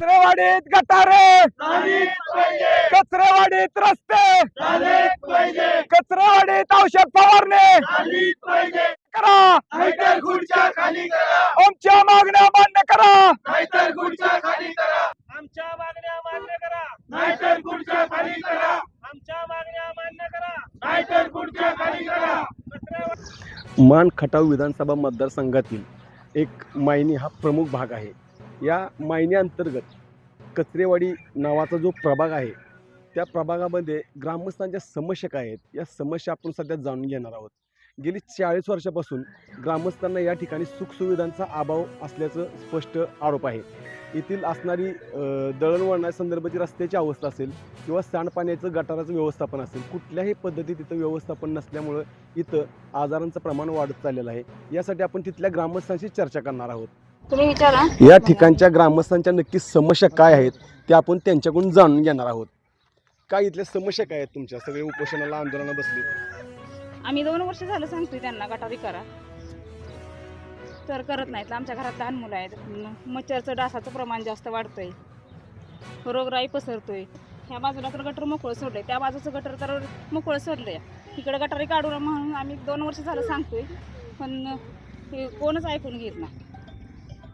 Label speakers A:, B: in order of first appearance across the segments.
A: कचरेवाडीत गटारे. कचरेवाडीत रस्ते. कचरेवाडीत औषध फवारणी. करा. आमच्या मागण्या मान्य करा.
B: आमच्या मागण्या मान्य करा. आमच्या मागण्या मान्य करा.
C: मान खटाव विधानसभा मतदारसंघातील एक मायनी हा प्रमुख भाग आहे. या मायन्याअंतर्गत कचरेवाडी नावाचा जो प्रभाग आहे त्या प्रभागामध्ये ग्रामस्थांच्या समस्या काय आहेत? या समस्या आपण सध्या जाणून घेणार आहोत. गेली चाळीस वर्षापासून ग्रामस्थांना या ठिकाणी सुखसुविधांचा अभाव असल्याचं स्पष्ट आरोप आहे. येथील असणारी अ, दळणवळणासंदर्भाची रस्त्याची अवस्था असेल किंवा सांडपाण्याचं गटाराचं व्यवस्थापन असेल कुठल्याही पद्धतीत इथं व्यवस्थापन नसल्यामुळं इथं आजारांचं प्रमाण वाढत चाललेलं आहे. यासाठी आपण तिथल्या ग्रामस्थांशी चर्चा करणार आहोत.
D: तुम्ही विचारा.
C: या ठिकाणच्या ग्रामस्थांच्या नक्की समस्या काय आहेत त्या आपण त्यांच्याकडून जाणून घेणार आहोत. काय इथल्या समस्या काय आहेत तुमच्या? सगळे उपोषणाला आंदोलनाला बसले.
D: आम्ही दोन वर्ष झालं सांगतोय त्यांना गटारी करा तर करत नाहीत. आमच्या घरात लहान मुलं आहेत. मच्छरचं डासाचं प्रमाण जास्त वाढतंय. रोगराई पसरतोय. ह्या बाजूला तर गटर मोकळं सोडलंय. त्या बाजूचं गटर तर मोकळं सोडलंय. इकडे गटारी काढू नका म्हणून आम्ही दोन वर्ष झालं सांगतोय. पण हे कोणच ऐकून घेत नाही.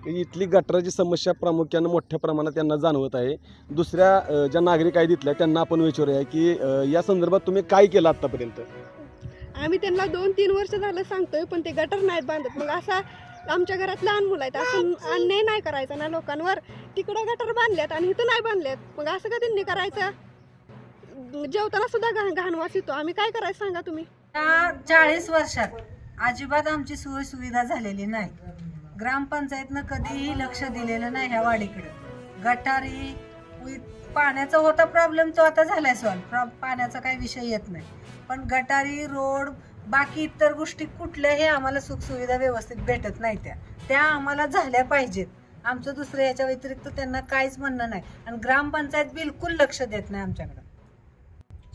C: इथली गटाराची समस्या प्रामुख्यानं मोठ्या प्रमाणात त्यांना जाणवत आहे. दुसऱ्या ज्या नागरिक आहेत इथल्या त्यांना आपण विचारूया की या संदर्भात तुम्ही काय केलं आतापर्यंत?
E: आम्ही त्यांना दोन तीन वर्ष झालं सांगतोय पण ते गटर नाहीत बांधत. मग असा आमच्या घरात लहान मुलं आहेत असं अन्याय नाही करायचा ना लोकांवर. तिकडं गटर बांधल्यात आणि इथं नाही बांधल्यात. मग असं का त्यांनी करायचं? जेवताना सुद्धा घाण घाणवास येतो. आम्ही काय करायचं सांगा तुम्ही?
F: चाळीस वर्षात अजिबात आमची सोय सुविधा झालेली नाही. ग्रामपंचायतनं कधीही लक्ष दिलेलं नाही ह्या वाडीकडे. गटारी पाण्याचा होता प्रॉब्लेम तो आता झालाय सॉल्व पाण्याचा काही विषय येत नाही. पण गटारी रोड बाकी इतर गोष्टी कुठल्याही आम्हाला सुखसुविधा व्यवस्थित भेटत नाही त्या. त्या आम्हाला झाल्या पाहिजेत. आमचं दुसरं याच्या व्यतिरिक्त त्यांना काहीच म्हणणं नाही. आणि ग्रामपंचायत बिलकुल लक्ष देत नाही आमच्याकडे.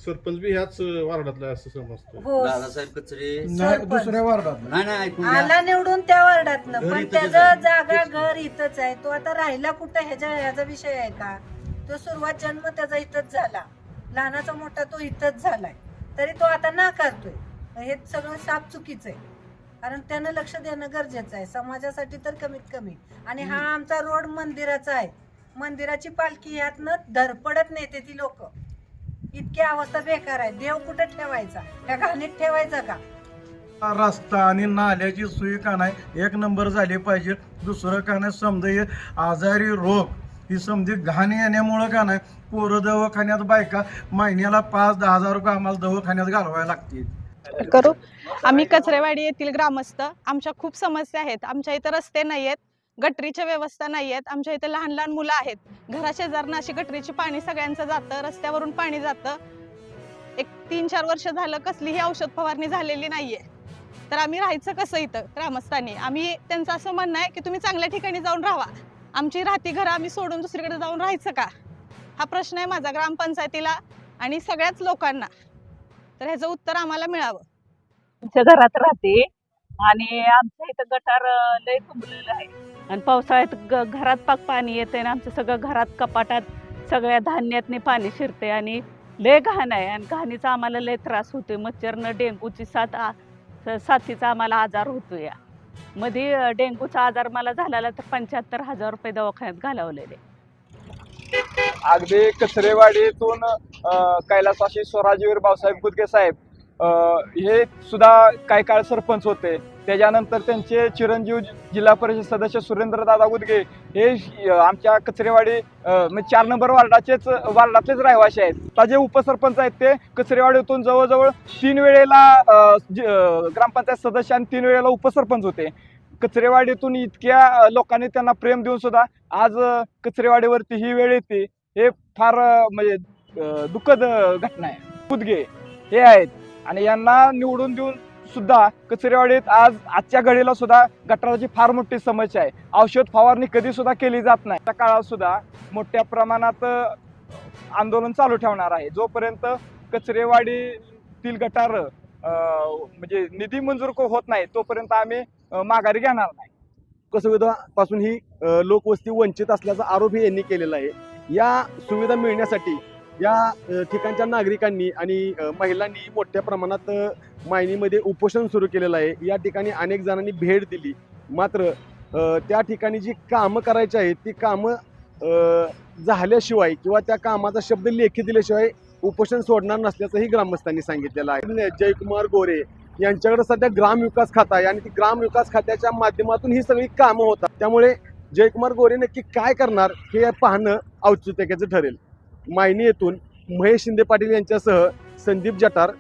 G: सरपंच बी ह्याच वार्डातला असं समजतो
F: हो.
H: दादासाहेब कचरे.
F: सरपंच.
G: दुसऱ्या वार्डात
H: नाही नाही ऐकून घ्या.
F: आला निवडून त्या वार्डातनं.
H: घर
F: पण
H: इथंच
F: त्याचं
H: आहे.
F: जागा घर इथंच आहे. तो आता राहिला कुठं? ह्याच्या ह्याचा विषय आहे का? तो सुरुवात जन्म त्याचा इथंच झाला. लहानाचा मोठा तो इथंच झालाय. तरी तो आता नाकारतोय. हे सगळं साफ चुकीचं आहे. कारण त्यानं लक्ष देणं गरजेचं आहे. समाजासाठी तर कमीत कमी. आणि हा आमचा रोड मंदिराचा आहे. मंदिराची पालखी ह्यातनं धरपडत नेते ती लोक. इतकी अवस्था बेकार आहे. देव कुठं ठेवायचा? त्या घाणीत ठेवायचा का?
I: रस्ता आणि नाल्याची सोय का नाही? एक नंबर झाली पाहिजे. दुसरं का नाही समजा हे आजारी रोग. ही समजी घाण येण्यामुळं का नाही? पोरं दवाखान्यात बायका महिन्याला पाच दहा हजार रुपये आम्हाला दवाखान्यात घालवायला लागतील.
J: करू? आम्ही कचरेवाडी येथील ग्रामस्थ. आमच्या खूप समस्या आहेत. आमच्या इथं रस्ते नाही आहेत. गटरीच्या व्यवस्था नाही आहेत. आमच्या इथे लहान लहान मुलं आहेत. घराशेजारनं अशी गटरीची पाणी सगळ्यांचं जातं. रस्त्यावरून पाणी जातं. एक तीन चार वर्ष झालं कसलीही औषध फवारणी झालेली नाहीये. तर आम्ही राहायचं कसं इथं? ग्रामस्थांनी. आम्ही त्यांचं असं म्हणणं आहे की तुम्ही चांगल्या ठिकाणी जाऊन राहा. आमची राहती घरं आम्ही सोडून दुसरीकडे जाऊन राहायचं का? हा प्रश्न आहे माझा ग्रामपंचायतीला आणि सगळ्याच लोकांना. तर ह्याचं उत्तर आम्हाला मिळावं.
K: आमच्या घरात राहते आणि आमच्या इथं गटार लय तुंबलेलं आहे. आणि पावसाळ्यात ग घरात पाक पाणी येते आणि आमचं सगळं घरात कपाटात सगळ्या धान्यातनी पाणी शिरते आणि लय घाण आहे. आणि घाणीचा आम्हाला लय त्रास होतोय. मच्छरनं डेंगूची साथ आ- साथीचा आम्हाला आजार होतो या मध्ये डेंगूचा आजार मला झालेला तर पंच्याहत्तर हजार रुपये दवाखान्यात घालवलेले.
A: अगदी कचरेवाडीतून कैलासवाशी स्वराजवीर बावसाहेब गुदगे साहेब हे सुद्धा काही काळ सरपंच होते. त्याच्यानंतर त्यांचे चिरंजीव जिल्हा परिषद सदस्य सुरेंद्र दादा गुदगे हे आमच्या कचरेवाडी म्हणजे चार नंबर वार्डाचेच वार्डातलेच रहिवासी आहेत. ताजे उपसरपंच आहेत ते कचरेवाडीतून जवळजवळ तीन वेळेला ग्रामपंचायत सदस्य आणि तीन वेळेला उपसरपंच होते. कचरेवाडीतून इतक्या लोकांनी त्यांना प्रेम देऊन सुद्धा आज कचरेवाडीवरती ही वेळ येते हे फार म्हणजे दुःखद घटना आहे. कुदगे हे आहेत आणि यांना निवडून देऊन सुद्धा कचरेवाडीत आज आजच्या घडीला सुद्धा गटाराची फार मोठी समस्या आहे. औषध फवारणी कधी सुद्धा केली जात नाही. त्या काळात सुद्धा मोठ्या प्रमाणात आंदोलन चालू ठेवणार आहे. जोपर्यंत कचरेवाडीतील गटार म्हणजे निधी मंजूर को- होत नाही तोपर्यंत आम्ही माघारी घेणार नाही.
C: कसुविधापासून ही लोकवस्ती वंचित असल्याचा आरोपही यांनी केलेला आहे. या सुविधा मिळण्यासाठी या ठिकाणच्या नागरिकांनी आणि महिलांनी मोठ्या प्रमाणात मायनीमध्ये उपोषण सुरू केलेलं आहे. या ठिकाणी अनेक जणांनी भेट दिली. मात्र त्या ठिकाणी जी कामं करायची आहेत ती कामं झाल्याशिवाय किंवा त्या कामाचा शब्द लेखी दिल्याशिवाय उपोषण सोडणार नसल्याचंही ग्रामस्थांनी सांगितलेलं आहे. जयकुमार गोरे यांच्याकडे सध्या ग्रामविकास खातं आहे आणि ती ग्रामविकास खात्याच्या माध्यमातून ही सगळी कामं होतात. त्यामुळे जयकुमार गोरे नक्की काय करणार हे पाहणं औत्सुक्याचं ठरेल. मायनी येथून महेश शिंदे पाटील यांच्यासह संदीप जटार